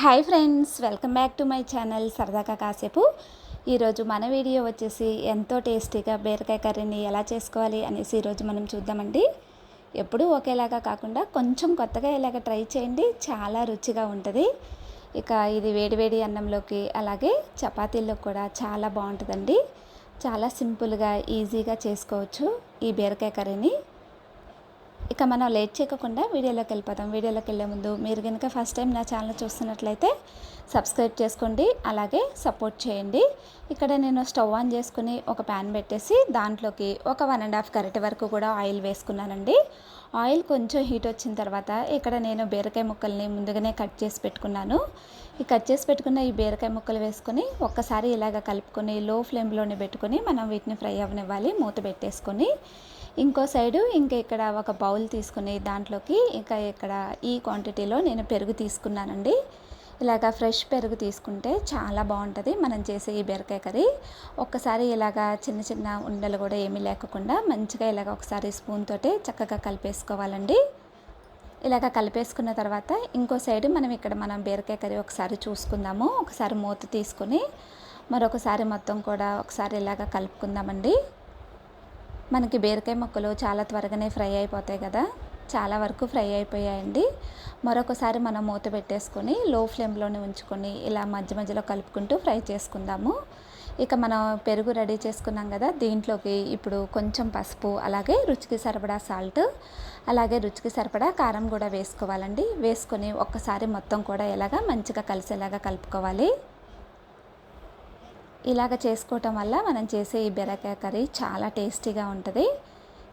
Hi friends welcome back to my channel సరదాగా కాసేపు ఈరోజు మన వీడియో వచ్చేసి ఎంతో టేస్టీగా బీరకాయ కర్రీని ఎలా చేసుకోవాలి అనేసి ఈరోజు మనం చూద్దామండి. ఎప్పుడూ ఒకేలాగా కాకుండా కొంచెం కొత్తగా ఇలాగ ట్రై చేయండి చాలా రుచిగా ఉంటుంది. ఇక ఇది వేడివేడి అన్నంలోకి అలాగే చపాతీల్లో కూడా చాలా బాగుంటుందండి. చాలా సింపుల్గా ఈజీగా చేసుకోవచ్చు ఈ బీరకాయ కర్రీని. ఇక మనం లేట్ చేయకుండా వీడియోలోకి వెళ్ళిపోతాం వీడియోలోకి వెళ్ళే ముందు మీరు కనుక ఫస్ట్ టైం నా ఛానల్ చూస్తున్నట్లయితే సబ్స్క్రైబ్ చేసుకోండి అలాగే సపోర్ట్ చేయండి. ఇక్కడ నేను స్టవ్ ఆన్ చేసుకుని ఒక ప్యాన్ పెట్టేసి దాంట్లోకి ఒక వన్ అండ్ హాఫ్ కరెట్ వరకు కూడా ఆయిల్ వేసుకున్నానండి. ఆయిల్ కొంచెం హీట్ వచ్చిన తర్వాత ఇక్కడ నేను బీరకాయ ముక్కల్ని ముందుగానే కట్ చేసి పెట్టుకున్నాను. ఈ కట్ చేసి పెట్టుకున్న ఈ బీరకాయ ముక్కలు వేసుకొని ఒక్కసారి ఇలాగ కలుపుకొని లో ఫ్లేమ్లోనే పెట్టుకొని మనం వీటిని ఫ్రై అవ్వనివ్వాలి మూత పెట్టేసుకొని ఇంకో సైడు ఇంకా ఇక్కడ ఒక బౌల్ తీసుకుని దాంట్లోకి ఇంకా ఇక్కడ ఈ క్వాంటిటీలో నేను పెరుగు తీసుకున్నానండి. ఇలాగ ఫ్రెష్ పెరుగు తీసుకుంటే చాలా బాగుంటుంది. మనం చేసే ఈ బీరకాయ కర్రీ ఒక్కసారి ఇలాగ చిన్న చిన్న ఉండలు కూడా ఏమీ లేకుండా మంచిగా ఇలాగ ఒకసారి స్పూన్ తోటే చక్కగా కలిపేసుకోవాలండి. ఇలాగ కలిపేసుకున్న తర్వాత ఇంకో సైడ్ మనం ఇక్కడ మనం బీరకాయ కర్రీ ఒకసారి చూసుకుందాము. ఒకసారి మూత తీసుకొని మరొకసారి మొత్తం కూడా ఒకసారి ఇలాగ కలుపుకుందామండి. మనకి బీరకాయ ముక్కలు చాలా త్వరగానే ఫ్రై అయిపోతాయి కదా. చాలా వరకు ఫ్రై అయిపోయాయండి. మరొకసారి మనం మూత పెట్టేసుకొని లో ఫ్లేమ్లోనే ఉంచుకొని ఇలా మధ్య మధ్యలో కలుపుకుంటూ ఫ్రై చేసుకుందాము. ఇక మనం పెరుగు రెడీ చేసుకున్నాం కదా దీంట్లోకి ఇప్పుడు కొంచెం పసుపు అలాగే రుచికి సరిపడా సాల్ట్ అలాగే రుచికి సరిపడా కారం కూడా వేసుకోవాలండి. వేసుకొని ఒక్కసారి మొత్తం కూడా ఎలాగా మంచిగా కలిసేలాగా కలుపుకోవాలి. ఇలాగ చేసుకోవటం వల్ల మనం చేసే ఈ బెరకాయ కర్రీ చాలా టేస్టీగా ఉంటుంది.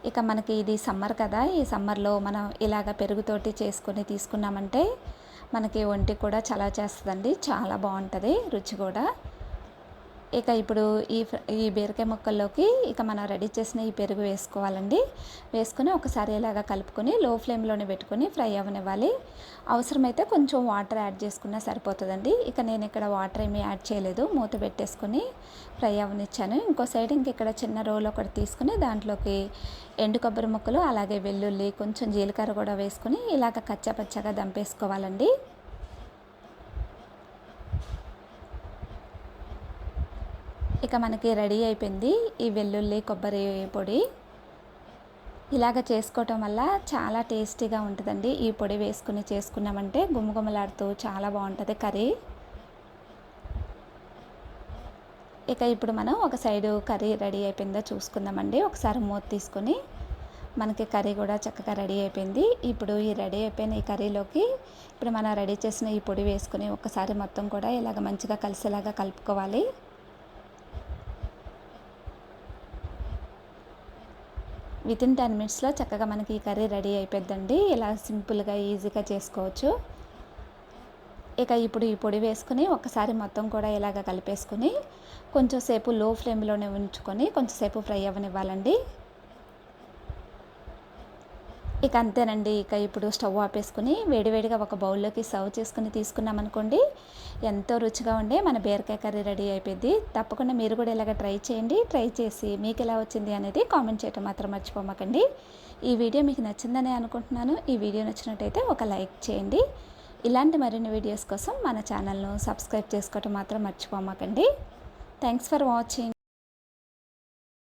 ఇక మనకి ఇది సమ్మర్ కదా ఈ సమ్మర్లో మనం ఇలాగ పెరుగుతోటి చేసుకొని తీసుకున్నామంటే మనకి ఒంటి కూడా చాలా చేస్తుందండి చాలా బాగుంటుంది రుచి కూడా. ఇక ఇప్పుడు ఈ ఈ బీరకాయ ముక్కల్లోకి ఇక మనం రెడీ చేసిన ఈ పెరుగు వేసుకోవాలండి. వేసుకుని ఒకసారి ఇలాగా కలుపుకొని లో ఫ్లేమ్లోనే పెట్టుకొని ఫ్రై అవనివ్వాలి. అవసరమైతే కొంచెం వాటర్ యాడ్ చేసుకున్నా సరిపోతుందండి. ఇక నేను ఇక్కడ వాటర్ ఏమీ యాడ్ చేయలేదు. మూత పెట్టేసుకొని ఫ్రై అవనిచ్చాను. ఇంకో సైడ్ ఇంక ఇక్కడ చిన్న రోల్ ఒకటి తీసుకుని దాంట్లోకి ఎండు కొబ్బరి ముక్కలు అలాగే వెల్లుల్లి కొంచెం జీలకర్ర కూడా వేసుకుని ఇలాగ కచ్చాపచ్చగా దంపేసుకోవాలండి. ఇక మనకి రెడీ అయిపోయింది ఈ వెల్లుల్లి కొబ్బరి పొడి. ఇలాగ చేసుకోవటం వల్ల చాలా టేస్టీగా ఉంటుందండి. ఈ పొడి వేసుకుని చేసుకున్నామంటే గుమ్మగుమ్మలాడుతూ చాలా బాగుంటుంది కర్రీ. ఇక ఇప్పుడు మనం ఒక సైడు కర్రీ రెడీ అయిపోయిందో చూసుకుందామండి. ఒకసారి మూత తీసుకొని మనకి కర్రీ కూడా చక్కగా రెడీ అయిపోయింది. ఇప్పుడు ఈ రెడీ అయిపోయిన ఈ కర్రీలోకి ఇప్పుడు మనం రెడీ చేసిన ఈ పొడి వేసుకుని ఒకసారి మొత్తం కూడా ఇలాగ మంచిగా కలిసేలాగా కలుపుకోవాలి. విత్ ఇన్ టెన్ మినిట్స్లో చక్కగా మనకి ఈ కర్రీ రెడీ అయిపోద్దండి ఇలా సింపుల్గా ఈజీగా చేసుకోవచ్చు. ఇక ఇప్పుడు ఈ పొడి వేసుకుని ఒకసారి మొత్తం కూడా ఇలాగ కలిపేసుకుని కొంచెం సేపు లో ఫ్లేమ్లోనే ఉంచుకొని కొంచెంసేపు ఫ్రై అవ్వనివ్వాలండి. ఇక అంతేనండి. ఇక ఇప్పుడు స్టవ్ ఆపేసుకుని వేడివేడిగా ఒక బౌల్లోకి సర్వ్ చేసుకుని తీసుకున్నాం అనుకోండి ఎంతో రుచిగా ఉండే మన బీరకాయ కర్రీ రెడీ అయిపోయింది. తప్పకుండా మీరు కూడా ఇలాగ ట్రై చేయండి. ట్రై చేసి మీకు ఎలా వచ్చింది అనేది కామెంట్ చేయటం మాత్రం మర్చిపోమాకండి. ఈ వీడియో మీకు నచ్చిందని అనుకుంటున్నాను. ఈ వీడియో నచ్చినట్టయితే ఒక లైక్ చేయండి. ఇలాంటి మరిన్ని వీడియోస్ కోసం మన ఛానల్ను సబ్స్క్రైబ్ చేసుకోవటం మాత్రం మర్చిపోమాకండి. Thanks for watching.